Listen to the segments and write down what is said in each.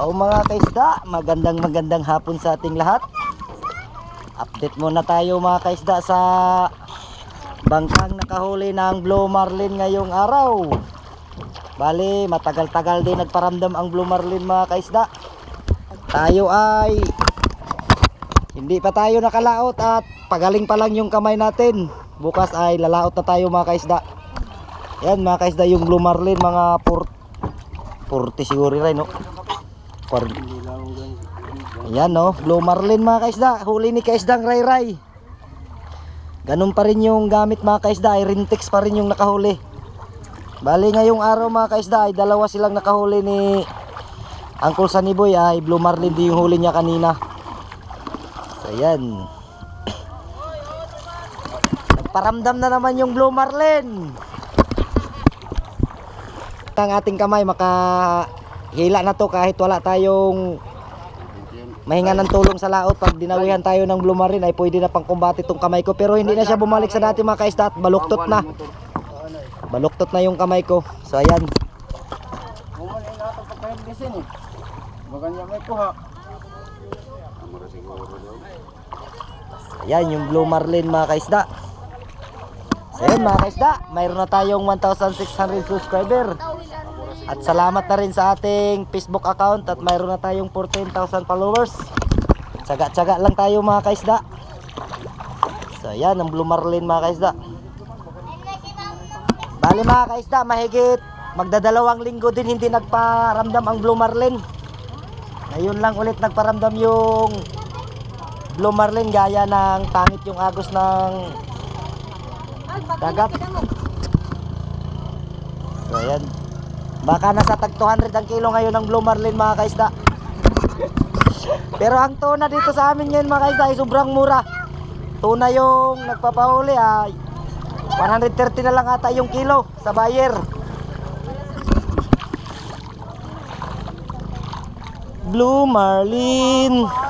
O mga kaisda, magandang magandang hapon sa ating lahat. Update muna tayo mga kaisda sa bangkang nakahuli ng Blue Marlin ngayong araw. Bali, matagal-tagal din nagparamdam ang Blue Marlin mga kaisda. Tayo ay hindi pa tayo nakalaot at pagaling pa lang yung kamay natin. Bukas ay lalaot na tayo mga kaisda. Yan mga kaisda yung Blue Marlin mga 40 siguro rin no. Por Ayan no, Blue Marlin mga kaisda. Huli ni kaisdang Ray Ray. Ganun pa rin yung gamit mga kaisda. Ay pa rin yung nakahuli. Bali ngayong araw mga kaisda ay dalawa silang nakahuli ni Uncle Saniboy ay Blue Marlin din yung huli niya kanina. So ayan. Nagparamdam na naman yung Blue Marlin. Ang ating kamay makahila na to kahit wala tayong mahinga ng tulong sa laot. Pag dinawihan tayo ng Blue Marlin ay pwede na pang kumbati tong kamay ko. Pero hindi na siya bumalik sa dati mga kaisda at baluktot na. Baluktot na yung kamay ko. So ayan. Ayan yung Blue Marlin mga kaisda. So ayan mga kaisda. Mayroon na tayong 1,600 subscriber at salamat na rin sa ating Facebook account at mayroon na tayong 14,000 followers tsaga-tsaga lang tayo mga kaisda so ayan ang Blue Marlin mga kaisda Bali mga kaisda, mahigit magdadalawang linggo din hindi nagparamdam ang Blue Marlin. Ngayon lang ulit nagparamdam yung Blue Marlin gaya ng tangit yung agos ng dagat. So ayan. Baka nasa tag 200 ang kilo ngayon ng Blue Marlin mga kaisda. Pero ang tuna dito sa amin ngayon mga kaisda ay sobrang mura. Tuna yung nagpapahuli ay 130 na lang ata yung kilo sa buyer. Blue Marlin.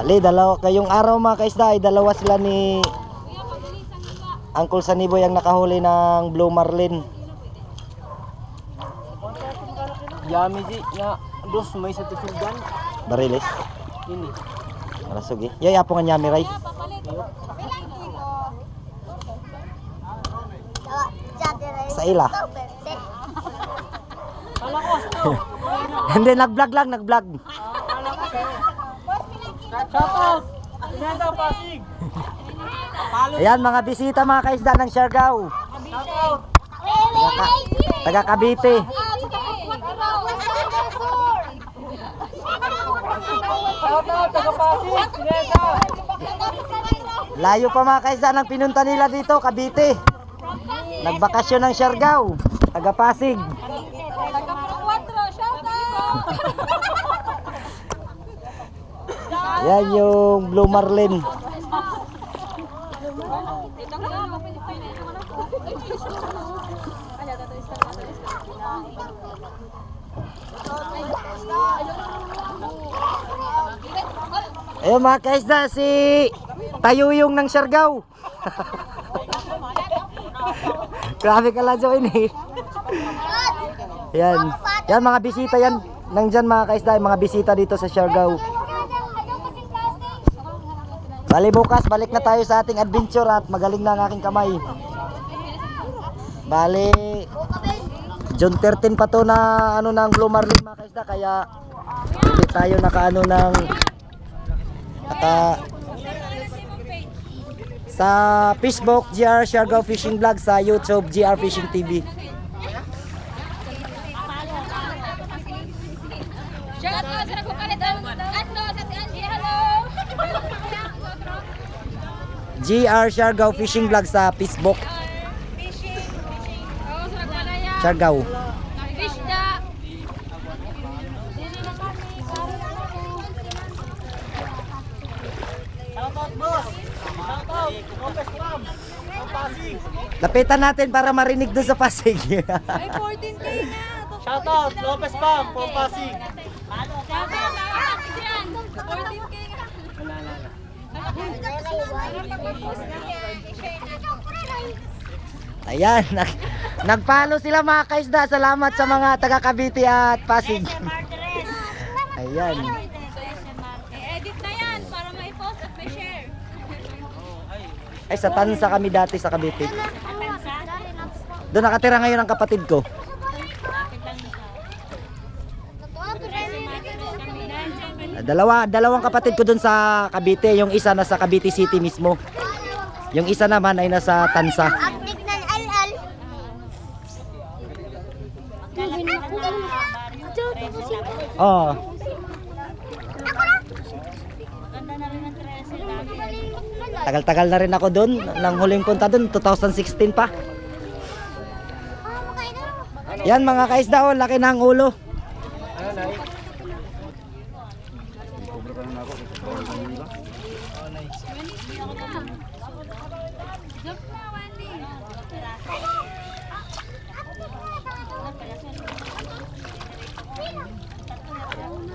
Ali, dalawa kayong araw mga kaisda ay dalawa sila ni Uncle Saniboy ang nakahuli ng Blue Marlin. Yami di na dos may sa tusugan. Bariles. Ini. Marasog eh. Yay, apo nga nyami ray. Sa ila. Hindi, nag-vlog lang, nag-vlog. Shout out. Pinata Pasig. Ayan, mga bisita mga kaisda ng Siargao. Taga Cavite. Taga Pasig. Layo pa mga kaisda ng pinunta nila dito, Cavite. Nagbakasyon ng Siargao. Taga Pasig. Yan yung Blue Marlin. Ayun mga kaisda, si Tayuyong ng Siargao. Grabe ka lang dyan eh. Yan. Yan mga bisita yan. Nandyan mga kaisda, mga bisita dito sa Siargao. Bali bukas, balik na tayo sa ating adventure at magaling na ang aking kamay. Bali, June 13 pa to na ano ng Blue Marlin mga kaisda, kaya hindi tayo nakaano ng naka sa Facebook GR Siargao Fishing Vlog sa YouTube GR Fishing TV. Shout out sa nagpapalit ang atlo sa si Angie. Hello! GR Siargao Fishing Vlog sa Facebook Fishing. Fishing. Oo, sa nagpalaya. Siargao. Fish da. Shout out boss. Shout out. Lopez Ram. Ang Pasig. Lapitan natin para marinig doon sa Pasig. Ay, 14K na. Shout out Lopez Pam from Pasig. Shout out. 14K nga. Wala na. Ayan, nag, nagpalo sila mga kaisda. Salamat sa mga taga Cavite at Pasig. Ayan. I-edit na yan para may post at may share. Ay, sa Tansa kami dati sa Cavite. Doon nakatira ngayon ang kapatid ko. Dalawa, dalawang kapatid ko doon sa Cavite. Yung isa nasa Cavite City mismo. Yung isa naman ay nasa Tansa. Oh. Tagal-tagal na rin ako doon. Nang huling punta doon, 2016 pa. Yan mga kaisda, oh, laki ng ulo. Joke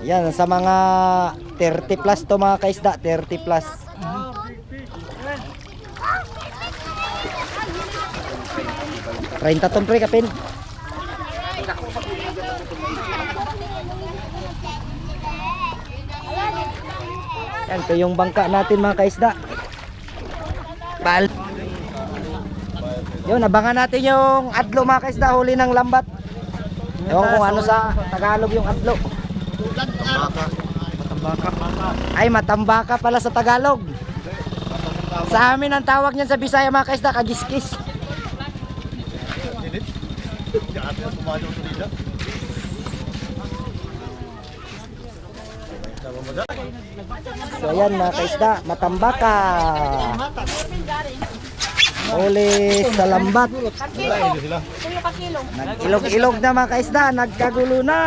Yan, sa mga 30 plus to mga kaisda, 30 plus. Renta tong pre kapin. Yan, ito yung bangka natin mga kaisda. Bal. Yun, abangan natin yung adlo mga kaisda, huli ng lambat. Ewan kung ano sa Tagalog yung adlo. Ay, matambaka pala sa Tagalog. Sa amin ang tawag niyan sa Bisaya mga kaisda, kagiskis. So ayan mga kaisda, matambaka. Uli sa lambat. Nag-ilog-ilog na mga kaisda, nagkagulo na.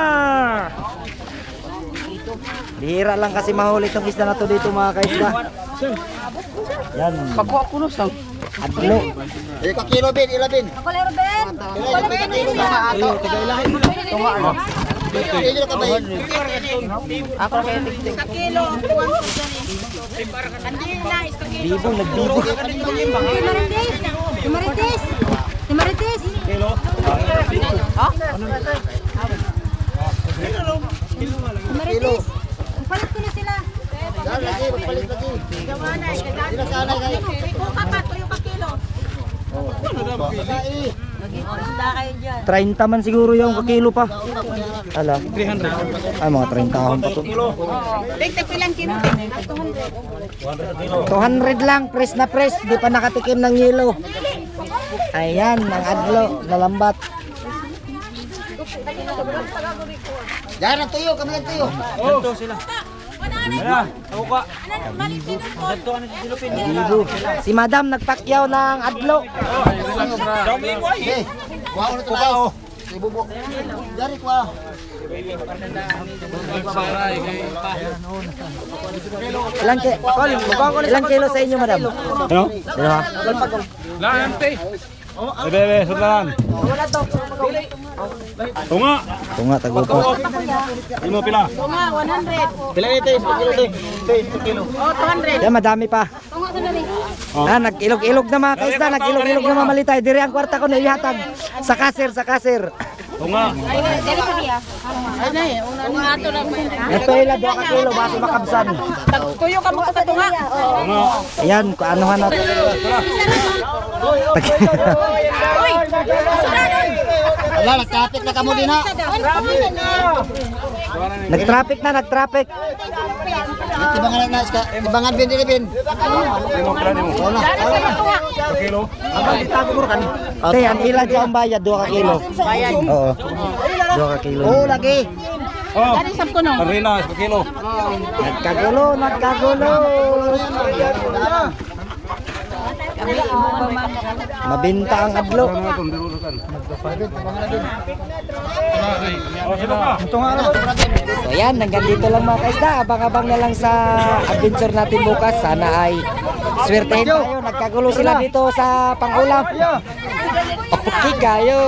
Bihira lang kasi mahuli itong isda na to dito mga kaisda. Yan. Pagkuha ko no sang. Adlo. Eh ka kilo bin, ila bin. Ako laro, Ben. Ila bin ka kilo na ato. Tagay lahi mo. Tunga ano. Kilo ka ba? Ako kay tiktik. Bibo, nagbibo. Si Marites. Si Marites. Si Marites. Marites. Palit ko na sila. Dahil lagi, magpalit lagi. Sila sana kay. Lagi. 30 man siguro yung kakilo pa. Ala. 300. Ay, mga 30 ahon pa to. 200 lang, press na press. Di pa nakatikim ng yelo. Ayan, ang adlo, nalambat. Yan ang tuyo, kami ang tuyo. Bibo. Si madam nagpakyaw ng adlo. Eh, wow na to tayo. Ibubok. Dari ko ah. Ilang, ki ilang kilo sa inyo, madam? Ano? Dalawa. Bebe, bebe, sudlan. Tunga. Tunga, tagupo. Imo pila. Pila ito, kilo ito. kilo. Yan, madami pa. Ah, nag-ilog-ilog na mga kaisda, nag-ilog-ilog na mamalitay. Dire ang kwarta ko na ihatag sa kasir, sa kasir. Tunga. Ito ila, doa ka kilo, basi makabsan. Tuyo ka mo sa tunga. Ayan, kaanuhan natin. Wala, nag-traffic na kamo din ha. nag-traffic na, nag-traffic. Tibangan na iska. Tibangan bin din bin. Imo pila nimo. Oo na. Kilo. Te, ang ila dyan ang bayad, doa ka kilo. Oo. Doa ka kilo. Oo, lagi. Oh. Karina, sa kilo. Nagkagulo, nagkagulo. Mabinta ang adlo. Oh. So yan, hanggang dito lang mga kaisda. Abang-abang na lang sa adventure natin bukas. Sana ay swertehin tayo. Nagkagulo sila dito sa pangulam. Okay kayo.